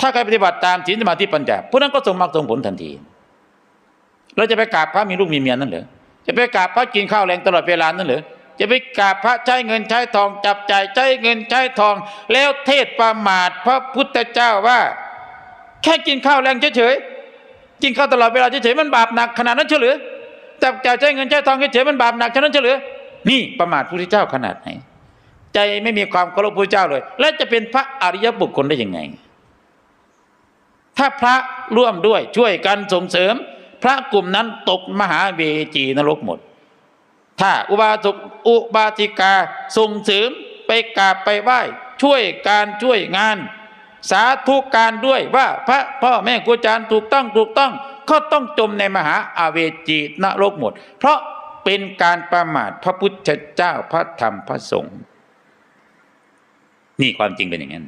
ถ้าใครปฏิบัติตามศีลสมาธิปัญญาผู้นั้นก็ทรงมรรคทรงผลทันทีเราจะไปกราบพระมีลูกมีเมียนั่นเหรอจะไปกราบพระกินข้าวแรงตลอดเวลานั่นเหรอจะไปกราบพระใช้เงินใช้ทองจับจ่ายใช้เงินใช้ทอง แล้วเทศประมาทพระพุทธเจ้าว่า แค่กินข้าวแรงเฉยๆกินข้าวตลอดเวลาเฉยๆมันบาปหนักขนาดนั้นเฉลือจับจ่ายใช้เงินใช้ทองเฉยๆมันบาปหนักขนาดนั้นเฉลือนี่ประมาทพระพุทธเจ้าขนาดไหน ใจไม่มีความเคารพพระเจ้าเลย แล้วจะเป็นพระอริยบุคคลได้ยังไง ถ้าพระร่วมด้วยช่วยกันส่งเสริม พระกลุ่มนั้นตกมหาเวจีนรกหมด ถ้าอุบาสกอุบาสิกาส่งเสริมไปกราบไปไหว้ช่วยการช่วยงาน สาธุการด้วยว่าพระพ่อแม่ครูอาจารย์ถูกต้องถูกต้องก็ต้องจมในมหาอาเวจีนรกหมด เพราะเป็นการประมาทพระพุทธเจ้าพระธรรมพระสงฆ์นี่ความจริงเป็นอย่างนั้น